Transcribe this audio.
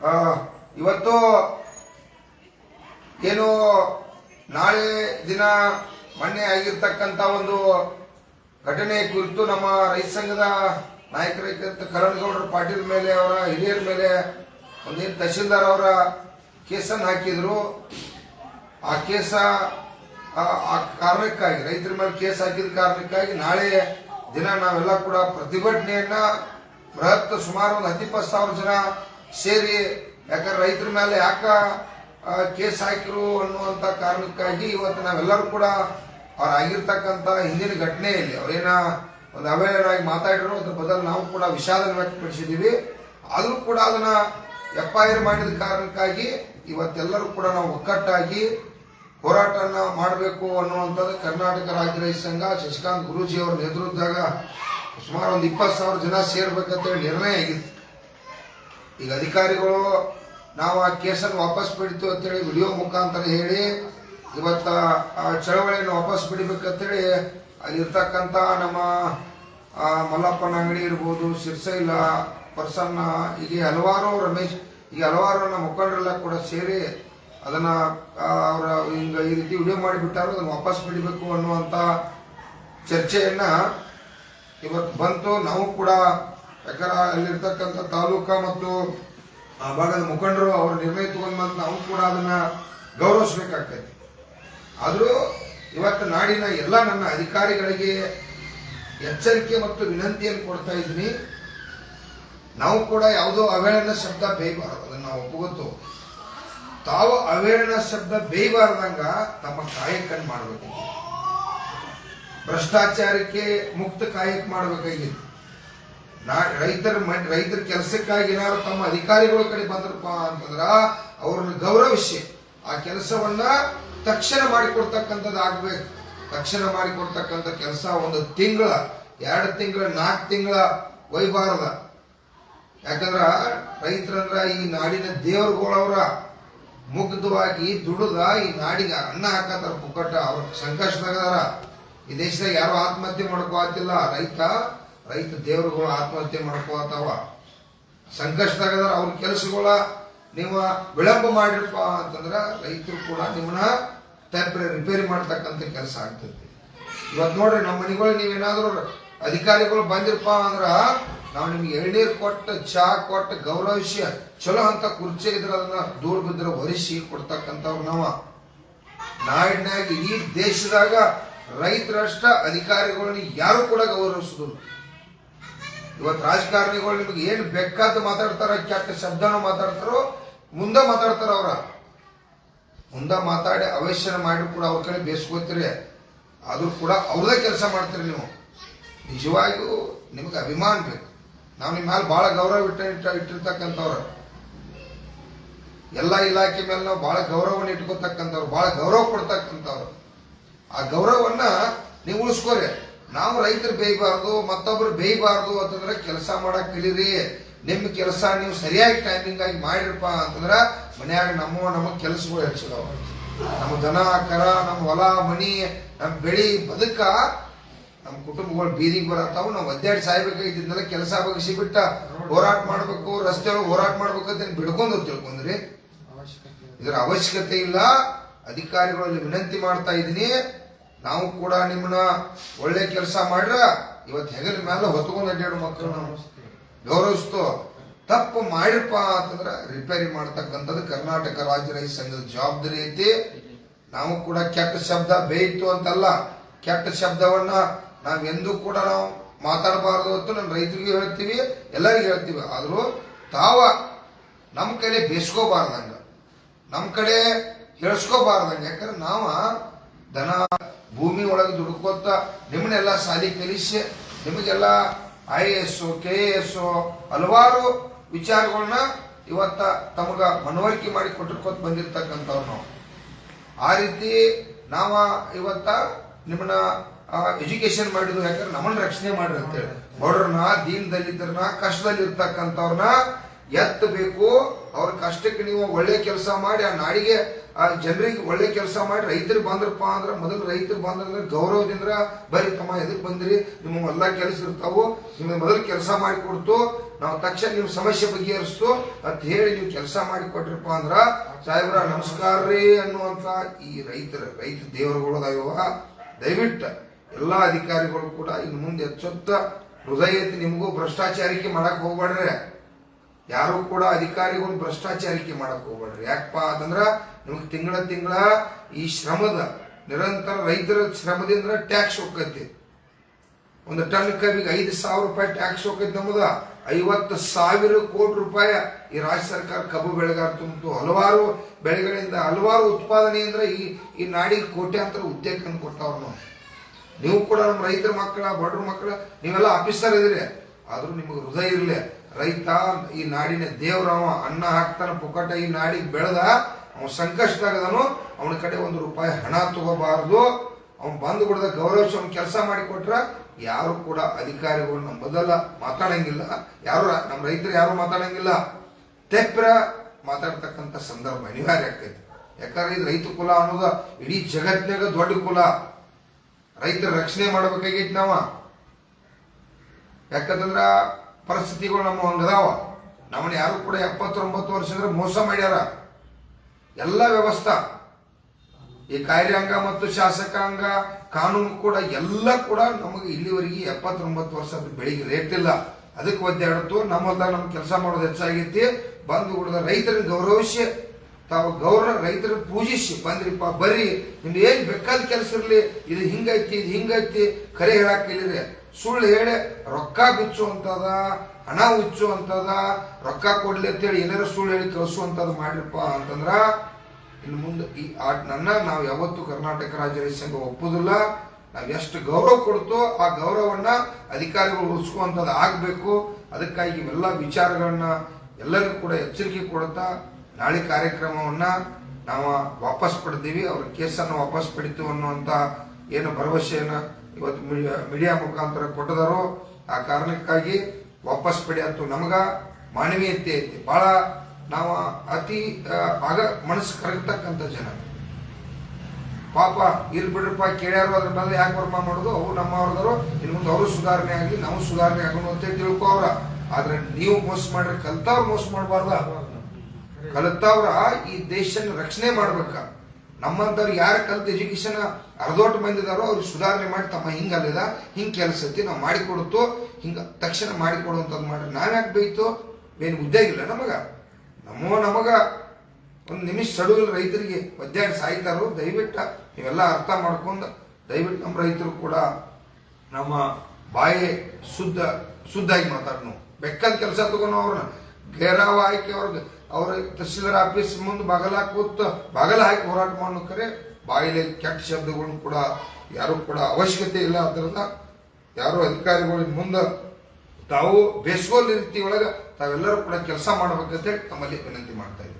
ಇವತ್ತು ಏನು ನಾಳೆ ದಿನ ಮೊನ್ನೆ ಆಗಿರ್ತಕ್ಕಂಥ ಒಂದು ಘಟನೆ ಕುರಿತು ನಮ್ಮ ರೈತ ಸಂಘದ ನಾಯಕರಾಗಿದ್ದ ಕರಣಗೌಡರ ಪಾಟೀಲ್ ಮೇಲೆ ಅವರ ಹಿರಿಯರ ಮೇಲೆ ಒಂದೇನು ತಹಶೀಲ್ದಾರ್ ಅವರ ಕೇಸನ್ನು ಹಾಕಿದ್ರು. ಆ ಕೇಸ, ಆ ಕಾರಣಕ್ಕಾಗಿ, ರೈತರ ಮೇಲೆ ಕೇಸ್ ಹಾಕಿದ ಕಾರಣಕ್ಕಾಗಿ ನಾಳೆ ದಿನ ನಾವೆಲ್ಲ ಕೂಡ ಪ್ರತಿಭಟನೆಯನ್ನ ಬೃಹತ್ ಸುಮಾರು ಒಂದು ಹತ್ತಿಪ್ಪತ್ತು ಸಾವಿರ ಜನ ಸೇರಿ, ಯಾಕಂದ್ರೆ ರೈತರ ಮೇಲೆ ಯಾಕ ಕೇಸ್ ಹಾಕಿರು ಅನ್ನುವಂತ ಕಾರಣಕ್ಕಾಗಿ ಇವತ್ತು ನಾವೆಲ್ಲರೂ ಕೂಡ ಅವ್ರು ಆಗಿರ್ತಕ್ಕಂಥ ಹಿಂದಿನ ಘಟನೆಯಲ್ಲಿ ಅವರೇನ ಒಂದು ಅವೇಳನಾಗಿ ಮಾತಾಡಿರೋ ಅದ್ರ ಬದಲು ನಾವು ಕೂಡ ವಿಷಾದ ವ್ಯಕ್ತಪಡಿಸಿದ್ದೀವಿ. ಆದರೂ ಕೂಡ ಅದನ್ನ ಎಫ್ ಐ ಆರ್ ಮಾಡಿದ ಕಾರಣಕ್ಕಾಗಿ ಇವತ್ತೆಲ್ಲರೂ ಕೂಡ ನಾವು ಒಕ್ಕಟ್ಟಾಗಿ ಹೋರಾಟನ ಮಾಡಬೇಕು ಅನ್ನುವಂಥದ್ದು ಕರ್ನಾಟಕ ರಾಜ್ಯ ರೈತ ಸಂಘ, ಶಶಿಕಾಂತ್ ಗುರೂಜಿ ಅವರ ನೇತೃತ್ವದಾಗ ಸುಮಾರು ಒಂದು ಇಪ್ಪತ್ತು ಸಾವಿರ ಜನ ಸೇರ್ಬೇಕಂತೇಳಿ ನಿರ್ಣಯ ಆಗಿತ್ತು. ಈಗ ಅಧಿಕಾರಿಗಳು ನಾವು ಆ ಕೇಸನ್ನು ವಾಪಸ್ ಬಿಡ್ತು ಅಂತೇಳಿ ವಿಡಿಯೋ ಮುಖಾಂತರ ಹೇಳಿ, ಇವತ್ತು ಆ ಚಳವಳಿಯನ್ನು ವಾಪಸ್ ಬಿಡಬೇಕಂತೇಳಿ ಅಲ್ಲಿರ್ತಕ್ಕಂಥ ನಮ್ಮ ಮಲ್ಲಪ್ಪನ ಅಂಗಡಿ ಇರ್ಬೋದು ಶಿರ್ಸೈಲ ಪ್ರಸನ್ನ, ಹೀಗೆ ಹಲವಾರು ರಮೇಶ್ ಈಗ ಹಲವಾರು ನಮ್ಮ ಮುಖಂಡರೆಲ್ಲ ಕೂಡ ಸೇರಿ ಅದನ್ನು ಅವರ ಹಿಂಗ ಈ ರೀತಿ ವಿಡಿಯೋ ಮಾಡಿಬಿಟ್ಟಾರು, ಅದನ್ನು ವಾಪಸ್ ಬಿಡಬೇಕು ಅನ್ನುವಂಥ ಚರ್ಚೆಯನ್ನು ಇವತ್ತು ಬಂತು. ನಾವು ಕೂಡ ಯಾಕಂದ್ರೆ ಅಲ್ಲಿರ್ತಕ್ಕಂಥ ತಾಲೂಕಾ ಮತ್ತು ಆ ಭಾಗದ ಮುಖಂಡರು ಅವ್ರ ನಿರ್ಣಯ ತಗೊಂಡ್ ನಾವು ಕೂಡ ಅದನ್ನ ಗೌರವಿಸ್ಬೇಕಾಗ್ತೈತಿ. ಆದರೂ ಇವತ್ತು ನಾಡಿನ ಎಲ್ಲ ನನ್ನ ಅಧಿಕಾರಿಗಳಿಗೆ ಎಚ್ಚರಿಕೆ ಮತ್ತು ವಿನಂತಿಯನ್ನು ಕೊಡ್ತಾ ಇದ್ದೀನಿ. ನಾವು ಕೂಡ ಯಾವುದೋ ಅವೇಳನ ಶಬ್ದ ಬೇಯಬಾರದು, ಅದನ್ನ ನಾವು ಒಪ್ಪಗೊತ್ತು ತಾವು ಅವೇಳನ ಶಬ್ದ ಬೇಯಬಾರ್ದಂಗ ತಮ್ಮ ಕಾಯಕನ್ನು ಮಾಡಬೇಕು ಭ್ರಷ್ಟಾಚಾರಕ್ಕೆ ಮುಕ್ತ ಕಾಯಕ ಮಾಡಬೇಕಾಗಿತ್ತು. ರೈತರ ರೈತರ ಕೆಲಸಕ್ಕಾಗಿ ಏನಾದ್ರು ತಮ್ಮ ಅಧಿಕಾರಿಗಳ ಕಡೆ ಬಂದ್ರಪ್ಪ ಅಂತಂದ್ರ ಅವ್ರನ್ನ ಗೌರವಿಸಿ ಆ ಕೆಲಸವನ್ನ ತಕ್ಷಣ ಮಾಡಿಕೊಡ್ತಕ್ಕಂಥದ್ದು ಆಗ್ಬೇಕು. ತಕ್ಷಣ ಮಾಡಿಕೊಡ್ತಕ್ಕಂಥ ಕೆಲಸ ಒಂದು ತಿಂಗಳ, ಎರಡು ತಿಂಗಳ, ನಾಲ್ಕು ತಿಂಗಳ ಒಯ್ಬಾರದ. ಯಾಕಂದ್ರ ರೈತರಂದ್ರ ಈ ನಾಡಿನ ದೇವರುಗಳವ್ರ ಮುಗ್ಧವಾಗಿ ದುಡಿದ ಈ ನಾಡಿಗೆ ಅನ್ನ ಹಾಕತ್ತಾರ ಪುಕ್ಕಟ್ಟ, ಅವ್ರ ಸಂಕಷ್ಟದಾಗದಾರ. ಈ ದೇಶದಾಗ ಯಾರು ಆತ್ಮಹತ್ಯೆ ಮಾಡ್ಕೋತಿಲ್ಲ ರೈತ ರೈತ ದೇವರುಗಳು ಆತ್ಮಹತ್ಯೆ ಮಾಡ್ಕೋತಾವ ಸಂಕಷ್ಟದಾಗದಾರ ಅವ್ರ ಕೆಲಸಗಳ ನೀವು ವಿಳಂಬ ಮಾಡಿರಪ್ಪ ಅಂತಂದ್ರ ರೈತರು ಕೂಡ ನಿಮ್ಮನ್ನ ಟೆಂಪ್ರೆ ರಿಪೇರಿ ಮಾಡ್ತಕ್ಕಂಥ ಕೆಲಸ ಆಗ್ತೈತಿ. ಇವತ್ತು ನೋಡ್ರಿ ನಮ್ಮ ಮನೆಗಳು ನೀವೇನಾದರೂ ಅಧಿಕಾರಿಗಳು ಬಂದಿರಪ್ಪ ಅಂದ್ರೆ ನಾವು ನಿಮ್ಗೆ ಎಳ್ನೀರು ಕೊಟ್ಟು ಚಾ ಕೊಟ್ಟು ಗೌರವಿಸಿ ಚಲೋ ಅಂತ ಕುರ್ಚಿ ಇದ್ರೆ ಅದನ್ನ ದೂರ ಬಿದ್ರೆ ಹೊರಿಸಿ ಕೊಡ್ತಕ್ಕಂಥವ್ರು ನಾವ. ನಾಡಿನಾಗ ಇಡೀ ದೇಶದಾಗ ರೈತರಷ್ಟ ಅಧಿಕಾರಿಗಳನ್ನ ಯಾರು ಕೂಡ ಗೌರವಿಸುದಿಲ್ಲ. ಇವತ್ತು ರಾಜಕಾರಣಿಗಳು ನಿಮ್ಗೆ ಏನು ಬೇಕಾದ ಮಾತಾಡ್ತಾರ, ಕೆಟ್ಟ ಶಬ್ದನ ಮಾತಾಡ್ತಾರೋ, ಮುಂದೆ ಮಾತಾಡ್ತಾರ ಅವ್ರ? ಮುಂದೆ ಮಾತಾಡಿ ಅವೇಶನ ಮಾಡಿ ಕೂಡ ಅವ್ರ ಕಡೆ ಬೇಸ್ಕೋತೀರಿ. ಆದರೂ ಕೂಡ ಅವ್ರದೇ ಕೆಲಸ ಮಾಡ್ತೀರಿ ನೀವು. ನಿಜವಾಗಿಯೂ ನಿಮಗೆ ಅಭಿಮಾನ ಬೇಕು. ನಾವು ನಿಮ್ಮ ಮೇಲೆ ಬಹಳ ಗೌರವ ಇಟ್ಟ ಇಟ್ಟ ಇಟ್ಟಿರ್ತಕ್ಕಂಥವ್ರು. ಎಲ್ಲ ಇಲಾಖೆ ಮೇಲೆ ನಾವು ಬಹಳ ಗೌರವವನ್ನು ಇಟ್ಕೋತಕ್ಕಂಥವ್ರು ಬಹಳ ಗೌರವ ಕೊಡ್ತಕ್ಕಂಥವ್ರು. ಆ ಗೌರವವನ್ನು ನೀವು ಉಳಿಸ್ಕೋರಿ. ನಾವು ರೈತರು ಬೇಯಬಾರ್ದು ಮತ್ತೊಬ್ರು ಬೇಯಬಾರ್ದು ಅಂತಂದ್ರೆ ಕೆಲಸ ಮಾಡಕ್ ಕಲೀರಿ ನಿಮ್ಮ ಕೆಲಸ ನೀವು ಸರಿಯಾಗಿ ಟೈಮಿಂಗ್ ಆಗಿ ಮಾಡಿರಪ್ಪ ಅಂತಂದ್ರ ಮನ್ಯಾಗ ನಮ್ಮ ನಮ್ಮ ಕೆಲಸಗಳು ಹೆಚ್ಚಿದಾವ. ನಮ್ಮ ದನ ಕರ ನಮ್ಮ ಹೊಲ ಮನಿ ನಮ್ಮ ಬೆಳಿ ಬದುಕ ನಮ್ಮ ಕುಟುಂಬಗಳು ಬೀದಿಗೆ ಬರತ್ತಾವು. ನಾವು ಒದ್ದಾಡಿ ಸಾಯ್ಬೇಕಾಗಿದ್ದೆಲ್ಲ ಕೆಲಸ ಬಗ್ಸಿ ಬಿಟ್ಟ ಹೋರಾಟ ಮಾಡ್ಬೇಕು ರಸ್ತೆ ಒಳಗೆ ಹೋರಾಟ ಮಾಡ್ಬೇಕಂತ ಅಂತ ಬಿಡ್ಕೊಂಡು ತಿಳ್ಕೊಂಡ್ರಿ. ಇದರ ಅವಶ್ಯಕತೆ ಇಲ್ಲ. ಅಧಿಕಾರಿಗಳಲ್ಲಿ ವಿನಂತಿ ಮಾಡ್ತಾ ಇದ್ದೀನಿ. ನಾವು ಕೂಡ ನಿಮ್ಮನ್ನ ಒಳ್ಳೆ ಕೆಲಸ ಮಾಡ್ರ ಇವತ್ತು ಹೆಗಲ ಮೇಲೆ ಹೊತ್ಕೊಂಡು ಅಡ್ಡಾಡೋ ಮಕ್ಕಳು ನಾವು. ಗೌರವಿಸ್ತು. ತಪ್ಪು ಮಾಡಿರಪ್ಪ ಅಂತಂದ್ರೆ ರಿಪೇರಿ ಮಾಡ್ತಕ್ಕಂಥದ್ದು ಕರ್ನಾಟಕ ರಾಜ್ಯ ರೈತ ಸಂಘದ ಜವಾಬ್ದಾರಿ ಐತಿ. ನಾವು ಕೂಡ ಕೆಟ್ಟ ಶಬ್ದ ಬೇಯಿತು ಅಂತಲ್ಲ, ಕೆಟ್ಟ ಶಬ್ದವನ್ನ ನಾವೆಂದೂ ಕೂಡ ನಾವು ಮಾತಾಡಬಾರ್ದು ಅಂತ ನಮ್ಮ ರೈತರಿಗೂ ಹೇಳ್ತೀವಿ, ಎಲ್ಲರಿಗೂ ಹೇಳ್ತೀವಿ. ಆದರೂ ತಾವ ನಮ್ಮ ಕಡೆ ಬೇಸ್ಕೋಬಾರ್ದಂಗ. ನಮ್ಮ ಕಡೆ ಹೇಳ್ಸ್ಕೋಬಾರ್ದಂಗ. ಯಾಕಂದ್ರೆ ನಾವ ದನ ಭೂಮಿ ಒಳಗೆ ದುಡ್ಕೋತ ನಿಮ್ಮನ್ನೆಲ್ಲ ಸಾಲಿ ಕಲಿಸಿ, ನಿಮಗೆಲ್ಲ ಐ ಎಸ್ ಕೆ ಎಸ್ ಹಲವಾರು ವಿಚಾರಗಳನ್ನ ಇವತ್ತ ತಮಗ ಮನವರಿಕೆ ಮಾಡಿ ಕೊಟ್ಟಿರ್ಕೋತ ಬಂದಿರ್ತಕ್ಕಂಥವ್ರು ನಾವು. ಆ ರೀತಿ ನಾವ ಇವತ್ತ ನಿಮ್ಮನ್ನ ಎಜುಕೇಶನ್ ಮಾಡಿದ್ವು ಯಾಕಂದ್ರೆ ನಮ್ಮನ್ನ ರಕ್ಷಣೆ ಮಾಡ್ರಿ ಅಂತೇಳಿ. ಬಡವ್ರನ್ನ ದೀನ್ ದಲಿತರನ್ನ ಕಷ್ಟದಲ್ಲಿ ಇರ್ತಕ್ಕಂಥವ್ರನ್ನ ಎತ್ತಬೇಕು. ಅವ್ರ ಕಷ್ಟಕ್ಕೆ ನೀವು ಒಳ್ಳೆ ಕೆಲಸ ಮಾಡಿ, ಆ ನಾಡಿಗೆ ಆ ಜನರಿಗೆ ಒಳ್ಳೆ ಕೆಲಸ ಮಾಡಿ ರೈತರು ಬಂದ್ರಪ್ಪ ಅಂದ್ರೆ ಮೊದಲು ರೈತರು ಬಂದ್ರೆ ಗೌರವದಿಂದ ಬರೀ ತಮ್ಮ, ಎದಕ್ ಬಂದ್ರಿ? ನಿಮ್ಮ ಎಲ್ಲ ಕೆಲಸ ಇರ್ತಾವು, ನಿಮ್ಗೆ ಮೊದಲು ಕೆಲಸ ಮಾಡಿಕೊಡ್ತು ನಾವು ತಕ್ಷಣ ನಿಮ್ಮ ಸಮಸ್ಯೆ ಬಗೆಹರಿಸ್ತು ಅಂತ ಹೇಳಿ ನೀವು ಕೆಲಸ ಮಾಡಿ ಕೊಟ್ರಪ್ಪ ಅಂದ್ರ ಸಾಹೇಬ್ರ, ನಮಸ್ಕಾರ ರೀ ಅನ್ನುವಂತ ಈ ರೈತರ, ರೈತ ದೇವರುಗಳು ಅದಾವ. ದಯವಿಟ್ಟು ಎಲ್ಲಾ ಅಧಿಕಾರಿಗಳು ಕೂಡ ಇನ್ನು ಮುಂದೆ ಎಚ್ಚೊತ್ತ ಹೃದಯ ನಿಮಗೂ ಭ್ರಷ್ಟಾಚಾರಿಕೆ ಮಾಡಕ್ ಹೋಗ್ಬೇಡ್ರಿ. ಯಾರು ಕೂಡ ಅಧಿಕಾರಿಗಳು ಭ್ರಷ್ಟಾಚಾರಿಕೆ ಮಾಡಕ್ ಹೋಗ್ಬೇಡ್ರಿ. ಯಾಕಪ್ಪ ಅಂತಂದ್ರ ನಿಮ್ಗೆ ತಿಂಗಳ ತಿಂಗಳ ಈ ಶ್ರಮದ, ನಿರಂತರ ರೈತರ ಶ್ರಮದಿಂದ ಟ್ಯಾಕ್ಸ್ ಹೋಗತ್ತೆ. ಒಂದು ಟನ್ ಕಬ್ಬಿಗೆ ಐದು ಸಾವಿರ ರೂಪಾಯಿ ಟ್ಯಾಕ್ಸ್ ಹೋಗೈತೆ ನಮ್ಮದ. ಐವತ್ತು ಸಾವಿರ ಕೋಟಿ ರೂಪಾಯಿ ಈ ರಾಜ್ಯ ಸರ್ಕಾರ ಕಬ್ಬು ಬೆಳೆಗಾರ ತುಂಬಿತು. ಹಲವಾರು ಬೆಳೆಗಳಿಂದ, ಹಲವಾರು ಅಂದ್ರೆ ಈ ಈ ನಾಡಿಗೆ ಕೋಟ್ಯಾಂತರ ಉದ್ಯೋಗ ತಂದು ಕೊಟ್ಟವ್ರು ನಾವು. ನೀವು ಕೂಡ ನಮ್ಮ ರೈತರ ಮಕ್ಕಳ ಬಡ್ರ ಮಕ್ಕಳ, ನೀವೆಲ್ಲ ಆಫೀಸರ್ ಇದ್ರಿ ಆದರೂ ನಿಮಗೆ ಹೃದಯ ಇರಲಿ. ರೈತ ಈ ನಾಡಿನ ದೇವ್ರವ ಅನ್ನ ಹಾಕ್ತಾನ ಪುಕಟ ಈ ನಾಡಿಗೆ ಬೆಳೆದ, ಅವನು ಸಂಕಷ್ಟದಾಗದನು, ಅವನ ಕಡೆ ಒಂದು ರೂಪಾಯಿ ಹಣ ತಗೋಬಾರದು. ಅವನು ಬಂದು ಬಿಡದ ಗೌರವಿಸಿ ಅವ್ನು ಕೆಲಸ ಮಾಡಿ ಕೊಟ್ರ, ಯಾರು ಕೂಡ ಅಧಿಕಾರಿಗಳು ನಮ್ಮ ಬದಲ ಮಾತಾಡಂಗಿಲ್ಲ. ಯಾರು ನಮ್ಮ ರೈತರು ಯಾರು ಮಾತಾಡಂಗಿಲ್ಲ. ತೆಪ್ರ ಮಾತಾಡ್ತಕ್ಕಂಥ ಸಂದರ್ಭ ಅನಿವಾರ್ಯ ಆಗ್ತೈತಿ. ಯಾಕಂದ್ರೆ ಇದು ರೈತ ಕುಲ ಅನ್ನೋದು ಇಡೀ ಜಗತ್ತಿನಾಗ ದೊಡ್ಡ ಕುಲ. ರೈತರ ರಕ್ಷಣೆ ಮಾಡಬೇಕಾಗಿತ್ತು ನಾವ. ಯಾಕಂತಂದ್ರ ಪರಿಸ್ಥಿತಿಗಳು ನಮ್ಮ ಹಂಗದಾವ. ನಮ್ಮನ್ನ ಯಾರು ಕೂಡ ಎಪ್ಪತ್ತೊಂಬತ್ತು ವರ್ಷದಿಂದ ಮೋಸ ಮಾಡ್ಯಾರ. ಎಲ್ಲ ವ್ಯವಸ್ಥೆ, ಈ ಕಾರ್ಯಾಂಗ ಮತ್ತು ಶಾಸಕಾಂಗ, ಕಾನೂನು ಕೂಡ ಎಲ್ಲ ಕೂಡ ನಮಗೆ ಇಲ್ಲಿವರೆಗೆ ಎಪ್ಪತ್ತೊಂಬತ್ತು ವರ್ಷ ಬೆಳಿಗ್ಗೆ ರೇಟ್ ಇಲ್ಲ. ಅದಕ್ಕೆ ಒದ್ದಾಡ್ತು ನಮ್ಮಲ್ಲ ನಮ್ಮ ಕೆಲಸ ಮಾಡೋದು ಹೆಚ್ಚಾಗೈತಿ. ಬಂದು ಹುಡ್ದ ರೈತರಿಗೆ ಗೌರವಿಸಿ ತಾವು ಗೌರವ ರೈತರ ಪೂಜಿಸಿ, ಬಂದ್ರಿಪ್ಪ, ಬರ್ರಿ. ನಿಮ್ದು ಏನ್ ಬೇಕಾದ ಕೆಲಸ ಇರಲಿ, ಇದು ಹಿಂಗೈತಿ ಇದು ಹಿಂಗೈತಿ, ಕರೆ ಹೇಳಕ್ ಕೇಳಿದ್ರೆ ಸುಳ್ಳು ಹೇಳಿ ರೊಕ್ಕ ಬಿಚ್ಚುವಂತದ, ಹಣ ಹುಚ್ಚುವಂತದ ರೊಕ್ಕ ಕೊಡ್ಲಿ ಅಂತೇಳಿ ಏನಾರ ಸುಳ್ಳು ಹೇಳಿ ಕಳಿಸುವಂತದ್ ಮಾಡ್ರಿಪ್ಪ ಅಂತಂದ್ರ ಇನ್ನು ಮುಂದೆ ಈ ಆಟ ನನ್ನ ನಾವು ಯಾವತ್ತೂ ಕರ್ನಾಟಕ ರಾಜ್ಯ ರೈತ ಸಂಘ ಒಪ್ಪುದಿಲ್ಲ. ನಾವು ಎಷ್ಟು ಗೌರವ ಕೊಡ್ತೋ ಆ ಗೌರವವನ್ನ ಅಧಿಕಾರಿಗಳು ಉಳಿಸ್ಕುವಂಥದ್ದು ಆಗಬೇಕು. ಅದಕ್ಕಾಗಿ ಇವೆಲ್ಲ ವಿಚಾರಗಳನ್ನ ಎಲ್ಲರಿಗೂ ಕೂಡ ಎಚ್ಚರಿಕೆ ಕೊಡ್ತಾ ನಾಳೆ ಕಾರ್ಯಕ್ರಮವನ್ನ ನಾವು ವಾಪಸ್ ಪಡೆದೀವಿ, ಅವ್ರ ಕೇಸನ್ನು ವಾಪಸ್ ಪಡಿತು ಅನ್ನುವಂತ ಏನು ಭರವಸೆಯನ್ನ ಇವತ್ತು ಮೀಡಿಯಾ- ಮುಖಾಂತರ ಕೊಟ್ಟದಾರೋ ಆ ಕಾರಣಕ್ಕಾಗಿ ವಾಪಸ್ ಪಡೆಯತ್ತು ನಮಗ ಮಾನವೀಯತೆ ಐತಿ. ಬಹಳ ನಾವು ಅತಿ ಆಗ ಮನಸ್ಸು ಕರಗತಕ್ಕಂಥ ಜನ. ಪಾಪ ಇಲ್ಲಿ ಬಿಡ್ರಪ್ಪ ಕೇಳ್ಯಾರು ಅದ್ರ ಮೇಲೆ ಯಾಕೆ ವರ್ಮ ಮಾಡೋದು? ಅವ್ರು ನಮ್ಮವ್ರದರು ಇನ್ನು ಮುಂದೆ ಅವರು ಸುಧಾರಣೆ ಆಗಲಿ, ನಾವು ಸುಧಾರಣೆ ಆಗೋಣ ಅಂತ ತಿಳ್ಕೊ ಅವ್ರ. ಆದ್ರೆ ನೀವು ಮೋಸ ಮಾಡ್ರಿ ಕಲ್ತವ್ರು ಮೋಸ ಮಾಡಬಾರ್ದ? ಕಲಿತವ್ರ ಈ ದೇಶನ ರಕ್ಷಣೆ ಮಾಡ್ಬೇಕ. ನಮ್ಮಂತವ್ರು ಯಾರು ಕಲಿತು ಎಜುಕೇಶನ್ ಅರ್ಧೋಟ್ ಬಂದಿದಾರೋ ಅವ್ರಿಗೆ ಸುಧಾರಣೆ ಮಾಡಿ ತಮ್ಮ ಹಿಂಗಲ್ಲದ ಹಿಂಗ್ ಕೆಲಸ ಐತಿ, ನಾವು ಮಾಡಿಕೊಡುತ್ತೋ ಹಿಂಗ ತಕ್ಷಣ ಮಾಡಿಕೊಡುವಂಥದ್ದು ಮಾಡ್ರಿ ನಾವ್ಯಾಕೆ ಬೈತು? ಏನು ಉದ್ಯೋಗ ಇಲ್ಲ ನಮಗ. ನಮ್ಮೋ ನಮಗ ಒಂದು ನಿಮಿಷ ಸಡುವಿಲ್ಲ ರೈತರಿಗೆ ಒದ್ದಾಡಿ ಸಾಯ್ತಾರೋ, ದಯವಿಟ್ಟು ನೀವೆಲ್ಲ ಅರ್ಥ ಮಾಡ್ಕೊಂಡು, ದಯವಿಟ್ಟು ನಮ್ಮ ರೈತರು ಕೂಡ ನಮ್ಮ ಬಾಯಿ ಶುದ್ಧ, ಶುದ್ಧಾಗಿ ಮಾತಾಡ್ನು. ಬೆಕ್ಕದ ಕೆಲಸ ತಗೊಂಡು ಅವ್ರನ್ನ ಗೇರಾವ ಹಾಕಿ ಅವ್ರಿಗೆ ಅವ್ರ ತಹಸೀಲ್ದಾರ್ ಆಫೀಸ್ ಮುಂದೆ ಬಾಗಲ ಕೂತ್ ಬಾಗಲ ಹಾಕಿ ಹೋರಾಟ ಮಾಡೋ ಕರೆ, ಬಾಯಿಲೆ ಕೆಟ್ಟ ಶಬ್ದಗಳನ್ನು ಕೂಡ ಯಾರು ಕೂಡ ಅವಶ್ಯಕತೆ ಇಲ್ಲ. ಅದರಿಂದ ಯಾರೋ ಅಧಿಕಾರಿಗಳು ಮುಂದೆ ತಾವು ಬೇಸ್ಗೋಲ್ ರೀತಿ ಒಳಗೆ ತಾವೆಲ್ಲರೂ ಕೂಡ ಕೆಲಸ ಮಾಡಬೇಕಂತೇಳಿ ತಮ್ಮಲ್ಲಿ ವಿನಂತಿ ಮಾಡ್ತಾ ಇದ್ದೀವಿ